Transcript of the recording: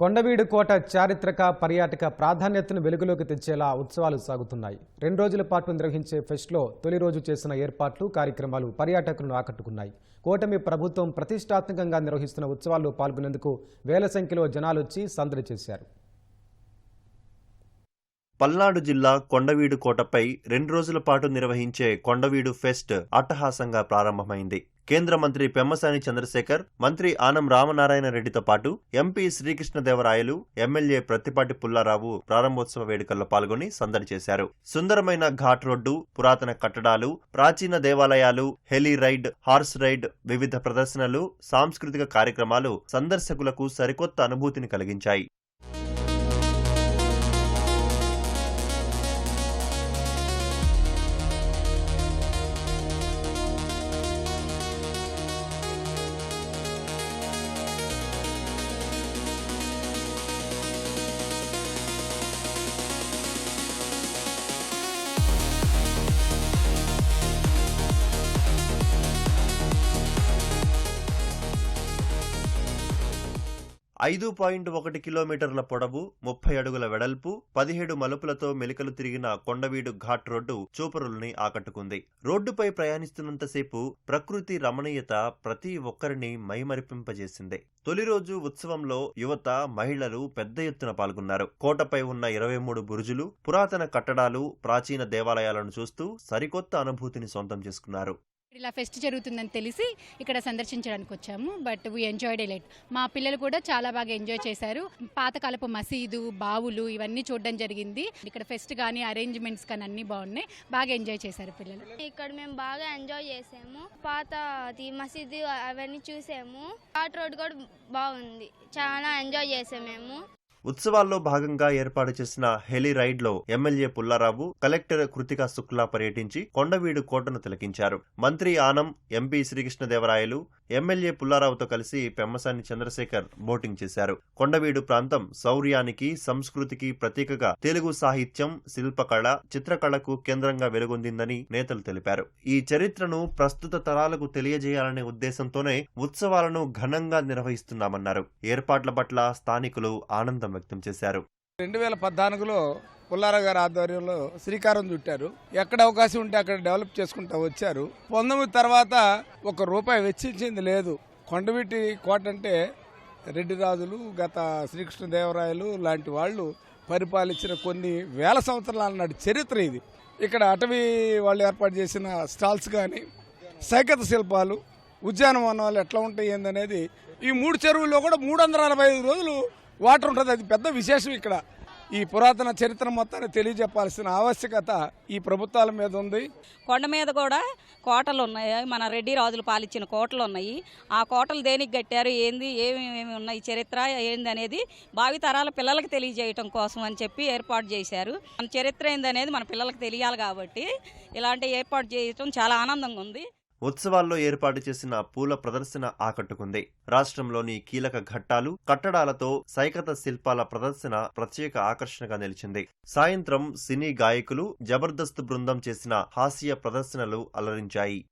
కొండవీడు కోట చారిత్రక పర్యాటక ప్రాధాన్యతను వెలుగులోకి తెచ్చేలా ఉత్సవాలు సాగుతున్నాయి. రెండు రోజుల పాటు నిర్వహించే ఫెస్ట్లో తొలి రోజు చేసిన ఏర్పాట్లు కార్యక్రమాలు పర్యాటకులను ఆకట్టుకున్నాయి. కూటమి ప్రభుత్వం ప్రతిష్టాత్మకంగా నిర్వహిస్తున్న ఉత్సవాల్లో పాల్గొనేందుకు వేల సంఖ్యలో జనాలొచ్చి సందడి చేశారు. పల్నాడు జిల్లా కొండవీడు కోటపై రెండు రోజుల పాటు నిర్వహించే కొండవీడు ఫెస్ట్ అట్టహాసంగా ప్రారంభమైంది. కేంద్ర మంత్రి పెమ్మసాని చంద్రశేఖర్ మంత్రి ఆనం రామనారాయణ రెడ్డితో పాటు ఎంపీ శ్రీకృష్ణదేవరాయలు ఎమ్మెల్యే ప్రత్తిపాటి పుల్లారావు ప్రారంభోత్సవ వేడుకల్లో పాల్గొని సందడి చేశారు. సుందరమైన ఘాట్ రోడ్డు పురాతన కట్టడాలు ప్రాచీన దేవాలయాలు హెలీ రైడ్ హార్స్ రైడ్ వివిధ ప్రదర్శనలు సాంస్కృతిక కార్యక్రమాలు సందర్శకులకు సరికొత్త అనుభూతిని కలిగించాయి. ఐదు పాయింట్ ఒకటి కిలోమీటర్ల పొడవు ముప్పై అడుగుల వెడల్పు పదిహేడు మలుపులతో మెలికలు తిరిగిన కొండవీడు ఘాట్ రోడ్డు చూపరుల్ని ఆకట్టుకుంది. రోడ్డుపై ప్రయాణిస్తున్నంతసేపు ప్రకృతి రమణీయత ప్రతి ఒక్కరిని మైమరిపింపజేసింది. తొలి రోజు ఉత్సవంలో యువత మహిళలు పెద్ద ఎత్తున పాల్గొన్నారు. కోటపై ఉన్న ఇరవై మూడు బురుజులు పురాతన కట్టడాలు ప్రాచీన దేవాలయాలను చూస్తూ సరికొత్త అనుభూతిని సొంతం చేసుకున్నారు. ఇలా ఫెస్ట్ జరుగుతుందని తెలిసి ఇక్కడ సందర్శించడానికి వచ్చాము బట్ వీ ఎంజాయ్డ్ ఎలెట్ మా పిల్లలు కూడా చాలా బాగా ఎంజాయ్ చేశారు. పాతకాలపు మసీదు బావులు ఇవన్నీ చూడడం జరిగింది. ఇక్కడ ఫెస్ట్ కానీ అరేంజ్మెంట్స్ కానీ అన్ని బాగున్నాయి. బాగా ఎంజాయ్ చేశారు పిల్లలు. ఇక్కడ మేము బాగా ఎంజాయ్ చేసాము. పాత అది మసీదు అవన్నీ చూసాము. ఘాట్ రోడ్ కూడా బాగుంది. చాలా ఎంజాయ్ చేసాము మేము. ఉత్సవాల్లో భాగంగా ఏర్పాటు చేసిన హెలీ రైడ్లో ఎమ్మెల్యే పుల్లారావు కలెక్టర్ కృతికా శుక్లా పర్యటించి కొండవీడు కోటను తిలకించారు. మంత్రి ఆనం ఎంపీ శ్రీకృష్ణదేవరాయలు ఎమ్మెల్యే పుల్లారావుతో కలిసి పెమ్మసాని చంద్రశేఖర్ బోటింగ్ చేశారు. కొండవీడు ప్రాంతం శౌర్యానికి సంస్కృతికి ప్రతీకగా తెలుగు సాహిత్యం శిల్పకళ చిత్రకళకు కేంద్రంగా వెలుగొందిందని నేతలు తెలిపారు. ఈ చరిత్రను ప్రస్తుత తరాలకు తెలియజేయాలనే ఉద్దేశంతోనే ఉత్సవాలను ఘనంగా నిర్వహిస్తున్నామన్నారు. ఏర్పాట్ల పట్ల స్థానికులు ఆనందం వ్యక్తం చేశారు. రెండు వేల పద్నాలుగులో పుల్లారావు గారి ఆధ్వర్యంలో శ్రీకారం చుట్టారు. ఎక్కడ అవకాశం ఉంటే అక్కడ డెవలప్ చేసుకుంటూ వచ్చారు. పంతొమ్మిది తర్వాత ఒక రూపాయి వెచ్చించింది లేదు. కొండవీటి కోట అంటే రెడ్డి రాజులు గత శ్రీకృష్ణదేవరాయలు లాంటి వాళ్ళు పరిపాలించిన కొన్ని వేల సంవత్సరాల నాటి చరిత్ర ఇది. ఇక్కడ అటవీ వాళ్ళు ఏర్పాటు చేసిన స్టాల్స్ కానీ సైకత శిల్పాలు ఉద్యానవనాలు ఎట్లా ఉంటాయి ఏందనేది ఈ మూడు చెరువుల్లో కూడా మూడు వందల నలభై ఐదు రోజులు వాటర్ ఉంటుంది. అది పెద్ద విశేషం ఇక్కడ. ఈ పురాతన చరిత్ర మొత్తాన్ని తెలియజెప్పాల్సిన ఆవశ్యకత ఈ ప్రభుత్వాల మీద ఉంది. కొండ మీద కూడా కోటలు ఉన్నాయి. మన రెడ్డి రాజులు పాలిచ్చిన కోటలు ఉన్నాయి. ఆ కోటలు దేనికి కట్టారు? ఏంది? ఏమేమి ఉన్నాయి? చరిత్ర ఏంది అనేది భావి తరాల పిల్లలకు తెలియజేయటం కోసం అని చెప్పి ఏర్పాటు చేశారు. మన చరిత్ర ఏందనేది మన పిల్లలకు తెలియాలి కాబట్టి ఇలాంటి ఏర్పాటు చేయటం చాలా ఆనందంగా ఉంది. ఉత్సవాల్లో ఏర్పాటు చేసిన పూల ప్రదర్శన ఆకట్టుకుంది. రాష్ట్రంలోని కీలక ఘట్టాలు కట్టడాలతో సైకత శిల్పాల ప్రదర్శన ప్రత్యేక ఆకర్షణగా నిలిచింది. సాయంత్రం సినీ గాయకులు జబర్దస్త్ బృందం చేసిన హాస్య ప్రదర్శనలు అలరించాయి.